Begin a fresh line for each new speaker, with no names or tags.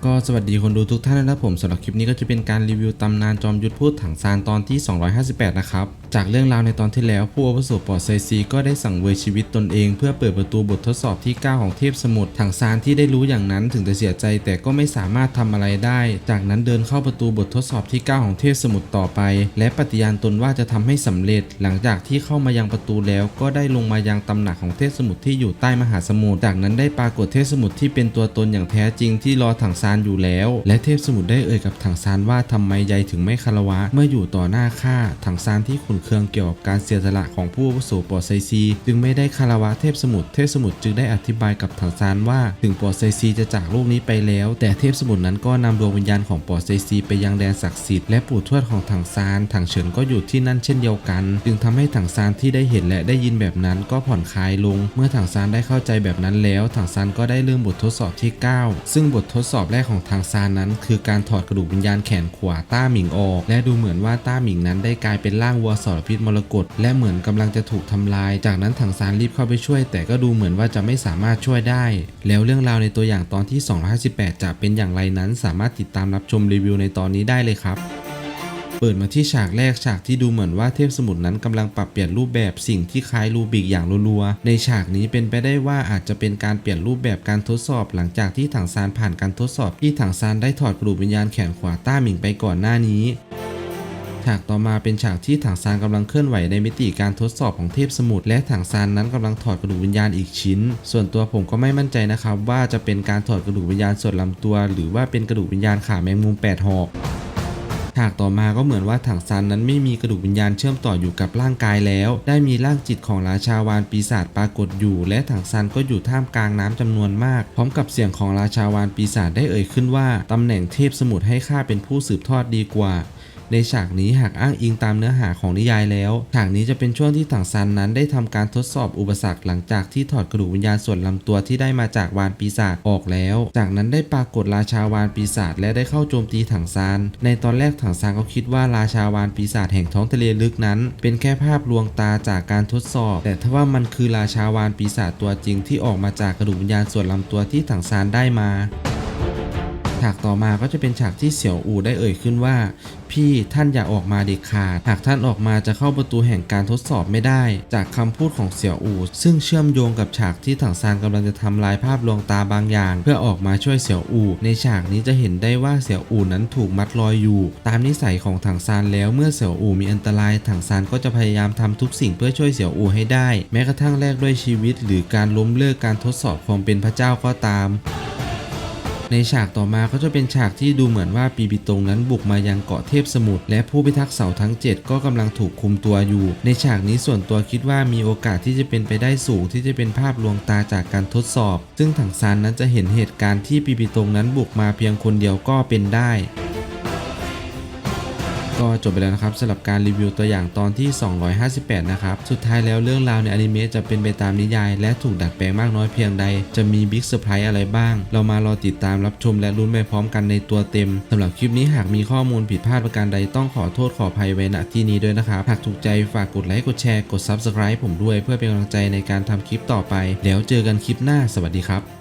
볼까? ็สวัสดีคนดูทุกท่านนะครับผมสำหรับคลิปนี้ก็จะเป็นการรีวิวตำนานจอมยุทธพูดถังซานตอนที่ 258 นะครับ จากเรื่องราวในตอนที่แล้ว ผู้อาวุโสปอร์ไซซีก็ได้สั่งเวยชีวิตตนเอง เพื่อเปิดประตูบททดสอบที่ 9 ของเทพสมุทรถังซานที่ได้รู้อย่างนั้นถึงจะเสียใจแต่ก็ไม่สามารถทำอะไรได้ จากนั้นเดินเข้าประตูบททดสอบที่ 9 ของเทพสมุทรต่อไป และปฏิญาณตนว่าจะทำให้สำเร็จ หลังจากที่เข้ามายังประตูแล้ว ก็ได้ลงมายังตำหนักของเทพสมุทรที่อยู่ใต้มหาสมุทรจากนั้นได้ปรากฏเทพสมุทรที่เป็นตัวตนอย่างแท้จริงที่รอถังซานอยู่แล้ว และเทพสมุทรได้เอ่ยกับถังซานว่าทำไมยายถึงไม่คารวะ เมื่ออยู่ต่อหน้าข้าถังซานที่ขุนเคืองเกี่ยวกับการเสียสละของผู้อาวุโสปอไซซี จึงไม่ได้คารวะเทพสมุทรเทพสมุทรจึงได้อธิบายกับถังซานว่าถึงปอไซซีจะจากโลกนี้ไปแล้ว แต่เทพสมุทรนั้นก็นำดวงวิญญาณของปอไซซีไปยังแดนศักดิ์สิทธิ์และปู่ทวดของถังซานถังเฉินก็อยู่ที่นั่นเช่นเดียวกัน จึงทำให้ถังซานที่ได้เห็นและได้ยินแบบนั้นก็ผ่อนคลายลง เมื่อถังซานได้เข้าใจแบบนั้นแล้วถังซานก็ได้เริ่มบททดสอบที่ 9 ซึ่งบททดสอบแรกของของซานนั้นคือการถอดกระดูกวิญญาณแขนขวาต้าหมิงออก และดูเหมือนว่าต้าหมิงนั้นได้กลายเป็นร่างวัวสรพิษมรกตและเหมือนกำลังจะถูกทำลาย จากนั้นถังซานรีบเข้าไปช่วย แต่ก็ดูเหมือนว่าจะไม่สามารถช่วยได้ แล้วเรื่องราวในตัวอย่างตอนที่ 258 จะเป็นอย่างไรนั้นสามารถติดตามรับชมรีวิวในตอนนี้ได้เลยครับ เปิดมาที่ฉากแรกฉากที่ดูเหมือนว่าเทพสมุทรนั้นกำลังปรับเปลี่ยนรูปแบบสิ่งที่คล้ายรูบิกอย่างรัวๆในฉากนี้เป็นไปได้ว่าอาจจะเป็นการเปลี่ยนรูปแบบการทดสอบ หลังจากที่ถังซานผ่านการทดสอบที่ถังซานได้ถอดกระดูกวิญญาณแขนขวาต้าหมิงไปก่อนหน้านี้ฉากต่อมาเป็นฉากที่ถังซานกำลังเคลื่อนไหวในมิติการทดสอบของเทพสมุทรและถังซานนั้นกำลังถอดกระดูกวิญญาณอีกชิ้น ส่วนตัวผมก็ไม่มั่นใจนะครับว่าจะเป็นการถอดกระดูกวิญญาณส่วนลำตัว หรือว่าเป็นกระดูกวิญญาณขาแมงมุมแปดหอก ฉากต่อมาก็เหมือนว่าถังซันนั้นไม่มีกระดูกวิญญาณเชื่อมต่ออยู่กับร่างกายแล้ว ได้มีร่างจิตของราชาวานปีศาจปรากฏอยู่ และถังซันก็อยู่ท่ามกลางน้ำจำนวนมาก พร้อมกับเสียงของราชาวานปีศาจได้เอ่ยขึ้นว่าตำแหน่งเทพสมุทรให้ข้าเป็นผู้สืบทอดดีกว่า ในฉากนี้หากอ้างอิงตามเนื้อหาของนิยายแล้ว ฉากนี้จะเป็นช่วงที่ถังซันนั้นได้ทำการทดสอบอุปสรรคหลังจากที่ถอดกระดูกวิญญาณส่วนลำตัวที่ได้มาจากวานปีศาจออกแล้ว จากนั้นได้ปรากฏราชาวานปีศาจและได้เข้าโจมตีถังซาน ในตอนแรกถังซานก็คิดว่าราชาวานปีศาจแห่งท้องทะเลลึกนั้น เป็นแค่ภาพลวงตาจากการทดสอบ แต่ถ้าว่ามันคือราชาวานปีศาจตัวจริงที่ออกมาจากกระดูกวิญญาณส่วนลำตัวที่ถังซานได้มา ฉากต่อมาก็จะเป็นฉากที่เสี่ยวอูได้เอ่ยขึ้นว่า พี่ท่านอย่าออกมาเด็ดขาด หากท่านออกมาจะเข้าประตูแห่งการทดสอบไม่ได้ จากคำพูดของเสี่ยวอูซึ่งเชื่อมโยงกับฉากที่ถังซานกำลังจะทำลายภาพลวงตาบางอย่าง เพื่อออกมาช่วยเสี่ยวอู ในฉากนี้จะเห็นได้ว่าเสี่ยวอูนั้นถูกมัดรอยอยู่ ตามนิสัยของถังซานแล้วเมื่อเสี่ยวอูมีอันตรายถังซานก็จะพยายามทำทุกสิ่งเพื่อช่วยเสี่ยวอูให้ได้ แม้กระทั่งแลกด้วยชีวิต หรือการล้มเลิกการทดสอบความเป็นพระเจ้าก็ตาม ในฉากต่อมาก็จะเป็นฉากที่ดูเหมือนว่าปีบิตงนั้นบุกมายังเกาะเทพสมุทรและผู้พิทักษ์เสาทั้ง 7 ก็กำลังถูกคุมตัวอยู่ ในฉากนี้ส่วนตัวคิดว่ามีโอกาสที่จะเป็นไปได้สูงที่จะเป็นภาพลวงตาจากการทดสอบ ซึ่งถังซานนั้นจะเห็นเหตุการณ์ที่ปีบิตงนั้นบุกมาเพียงคนเดียวก็เป็นได้ ก็จบไปแล้วนะครับสำหรับการรีวิวตัวอย่างตอนที่ 258 นะครับ สุดท้ายแล้วเรื่องราวในอนิเมะจะเป็นไปตามนิยาย และถูกดัดแปลงมากน้อยเพียงใด จะมีบิ๊กเซอร์ไพรส์อะไรบ้าง เรามารอติดตามรับชมและลุ้นไปพร้อมกันในตัวเต็มสำหรับคลิปนี้หากมีข้อมูลผิดพลาดประการใดต้องขอโทษขออภัยไว้ณที่นี้ด้วยนะครับ หากถูกใจฝากกดไลค์กดแชร์กด Subscribe ผมด้วยเพื่อเป็นกำลังใจในการทำคลิปต่อไป แล้วเจอกันคลิปหน้าสวัสดีครับ